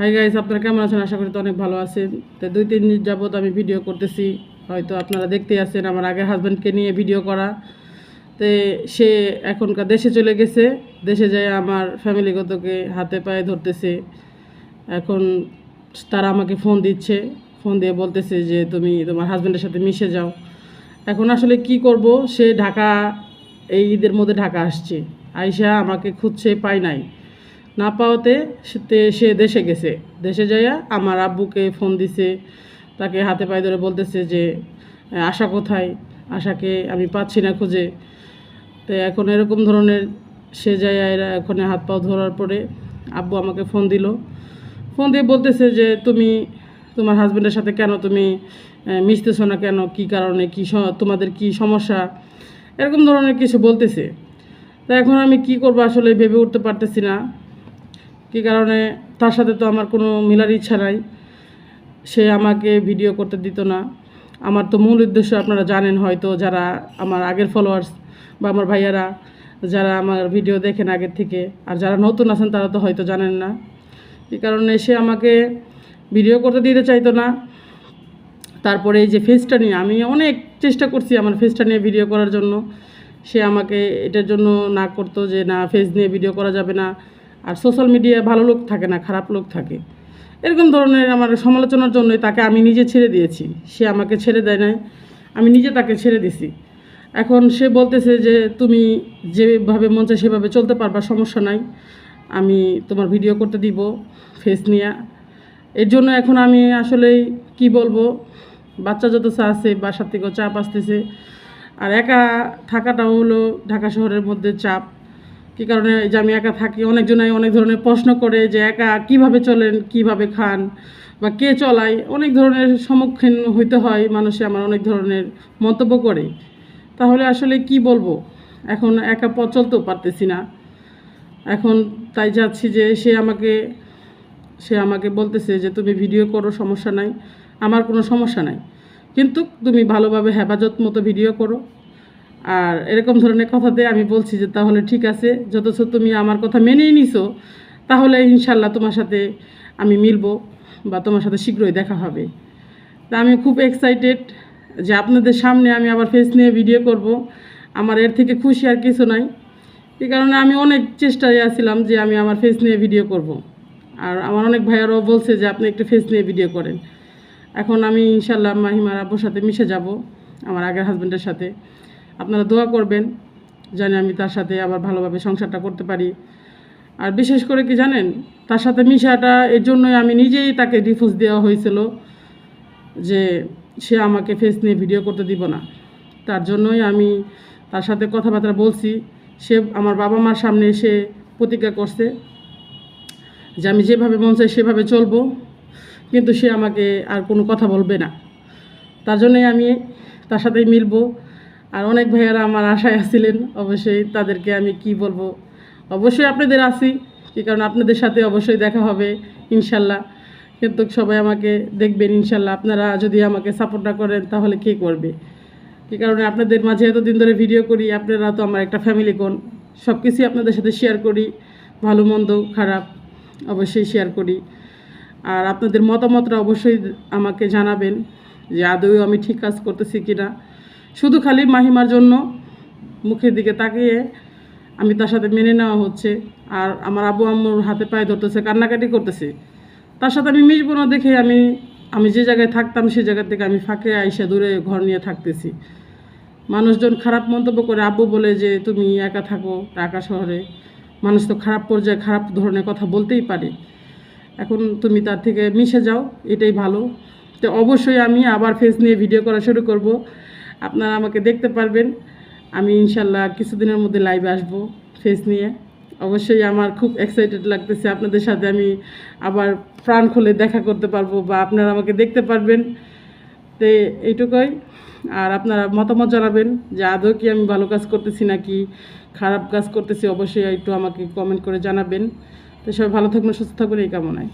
Hi guys আপনারা কেমন আছেন? আশা করি তো অনেক ভালো আছেন। তো দুই, তিন দিন যাবৎ আমি ভিডিও করতেছি। হয়তো আপনারা দেখতে আছেন আমার আগের হাজব্যান্ডকে নিয়ে ভিডিও করা। তো সে এখনকার দেশে চলে গেছে। দেশে যায় আমার ফ্যামিলিগতকে হাতে পায়ে ধরতেছে। এখন তারা আমাকে ফোন দিচ্ছে। ফোন দিয়ে বলতেছে যে, তুমি তোমার হাজব্যান্ডের সাথে মিশে যাও। এখন আসলে কি করব? সে ঢাকা, এই ঈদের মধ্যে ঢাকা আসছে। আইসা আমাকে খুঁজছে পাই নাই। না পাওয়াতে সে- দেশে গেছে। দেশে যাইয়া আমার আব্বুকে ফোন দিছে, তাকে হাতে পায়ে ধরে বলতেছে যে, আশা কোথায়? আশাকে আমি পাচ্ছি না খুঁজে। তো এখন এরকম ধরনের সে যায় এরা ওখানে হাত পাও ধরার পরে আব্বু আমাকে ফোন দিল। ফোন দিয়ে বলতেছে যে, তুমি তোমার হাজব্যান্ডের সাথে কেন তুমি মিশতেছো না কেন? কি কারণে? কি তোমাদের কি সমস্যা? এরকম ধরনের কিছু বলতেছে। তা এখন আমি কি করব আসলে ভেবে উঠতে পারতেছি না। কী কারণে? তার সাথে তো আমার কোনো মিলার ইচ্ছা নাই। সে আমাকে ভিডিও করতে দিত না। আমার তো মূল উদ্দেশ্য আপনারা জানেন হয়তো যারা আমার আগের ফলোয়ার্স বা আমার ভাইয়ারা, যারা আমার ভিডিও দেখেন আগের থেকে, আর যারা নতুন আছেন তারা তো হয়তো জানেন না। এই কারণে সে আমাকে ভিডিও করতে দিতে চাইতো না। তারপরে এই যে ফেসটা নিয়ে আমি অনেক চেষ্টা করছি আমার ফেসটা নিয়ে ভিডিও করার জন্য। সে আমাকে এটার জন্য না করতো যে, না ফেস নিয়ে ভিডিও করা যাবে না। আর সোশ্যাল মিডিয়ায় ভালো লোক থাকে না, খারাপ লোক থাকে। এরকম ধরনের আমার সমালোচনার জন্যই তাকে আমি নিজে ছেড়ে দিয়েছি। সে আমাকে ছেড়ে দেয় নাই, আমি নিজে তাকে ছেড়ে দিছি। এখন সে বলতেছে যে, তুমি যেভাবে মন চায় সেভাবে চলতে পারবা, সমস্যা নাই। আমি তোমার ভিডিও করতে দিব ফেস নিয়ে। এর জন্য এখন আমি আসলেই কি বলব? বাচ্চা যত চা আছে, বাসার থেকেও চাপ আসতেছে। আর একা থাকাটাও হলো ঢাকা শহরের মধ্যে চাপ। কী কারণে যে আমি একা থাকি? অনেকজনাই অনেক ধরনের প্রশ্ন করে যে একা কীভাবে চলেন, কীভাবে খান বা কে চলায়? অনেক ধরনের সম্মুখীন হইতে হয় মানুষে আমার অনেক ধরনের মন্তব্য করে। তাহলে আসলে কি বলব? এখন একা পথ চলতেও পারতেছি না। এখন তাই যাচ্ছি যে সে আমাকে সে আমাকে বলতেছে যে তুমি ভিডিও করো, সমস্যা নাই। আমার কোনো সমস্যা নাই। কিন্তু তুমি ভালোভাবে হেফাজত মতো ভিডিও করো। আর এরকম ধরনের কথাতে আমি বলছি যে, তাহলে ঠিক আছে যতছ তুমি আমার কথা মেনেই নিছো, তাহলে ইনশাল্লাহ তোমার সাথে আমি মিলবো বা তোমার সাথে শীঘ্রই দেখা হবে। তা আমি খুব এক্সাইটেড যে আপনাদের সামনে আমি আবার ফেস নিয়ে ভিডিও করব। আমার এর থেকে খুশি আর কিছু নাই। এই কারণে আমি অনেক চেষ্টায় আছিলাম যে আমি আমার ফেস নিয়ে ভিডিও করব। আর আমার অনেক ভাইয়ারাও বলছে যে, আপনি একটু ফেস নিয়ে ভিডিও করেন। এখন আমি ইনশাল্লাহ মাহিমার আব্বুর সাথে মিশে যাব, আমার আগের হাজব্যান্ডের সাথে। আপনারা দোয়া করবেন জানি আমি তার সাথে আবার ভালোভাবে সংসারটা করতে পারি। আর বিশেষ করে কি জানেন, তার সাথে মিশাটা এর জন্যই আমি নিজেই তাকে ডিফোর্স দেওয়া হয়েছিল যে সে আমাকে ফেস নিয়ে ভিডিও করতে দিব না। তার জন্যই আমি তার সাথে কথাবার্তা বলছি। সে আমার বাবা মার সামনে এসে প্রতিজ্ঞা করছে যে আমি যেভাবে মন চাই সেভাবে চলবো, কিন্তু সে আমাকে আর কোনো কথা বলবে না। তার জন্যই আমি তার সাথেই মিলবো। আর অনেক ভাইয়ারা আমার আশায় আসছিলেন অবশ্যই তাদেরকে আমি কি বলব? অবশ্যই আপনাদের আসি কি কারণ আপনাদের সাথে অবশ্যই দেখা হবে, ইনশাল্লাহ। কিন্তু সবাই আমাকে দেখবেন, ইনশাল্লাহ। আপনারা যদি আমাকে সাপোর্ট না করেন, তাহলে কে করবে? কি কারণে আপনাদের মাঝে এতদিন ধরে ভিডিও করি, আপনারা তো আমার একটা ফ্যামিলি কোন সব কিছুই আপনাদের সাথে শেয়ার করি, ভালো, মন্দ, খারাপ, অবশ্যই শেয়ার করি। আর আপনাদের মতামতটা অবশ্যই আমাকে জানাবেন যে আদৌ আমি ঠিক কাজ করতেছি কি না শুধু খালি মাহিমার জন্য মুখের দিকে তাকিয়ে আমি তার সাথে মেনে নেওয়া হচ্ছে আর আমার আব্বু আম্মুর হাতে পায়ে ধরতেছে, কান্নাকাটি করতেছে। তার সাথে আমি মিশবো না দেখে আমি আমি যে জায়গায় থাকতাম সেই জায়গা থেকে আমি ফাঁকে আইসা দূরে ঘর নিয়ে থাকতেছি। মানুষজন খারাপ মন্তব্য করে, আব্বু বলে যে, তুমি একা থাকো ঢাকা শহরে। মানুষ তো খারাপ পর্যায়ে খারাপ ধরনের কথা বলতেই পারে। এখন তুমি তার থেকে মিশে যাও, এটাই ভালো। তো অবশ্যই আমি আবার ফেস নিয়ে ভিডিও করা শুরু করব। আপনারা আমাকে দেখতে পারবেন। আমি ইনশাল্লাহ কিছুদিনের মধ্যে লাইভে আসব ফেস নিয়ে। অবশ্যই আমার খুব এক্সাইটেড লাগতেছে। আপনাদের সাথে আমি আবার প্রাণ খুলে দেখা করতে পারব বা আপনারা আমাকে দেখতে পারবেন। তো এইটুকুই। আর আপনারা মতামত জানাবেন যে আদৌ কি আমি ভালো কাজ করতেছি নাকি খারাপ কাজ করতেছি, অবশ্যই একটু আমাকে কমেন্ট করে জানাবেন। তো সবাই ভালো থাকবেন, সুস্থ থাকবেন, এই কামনায়।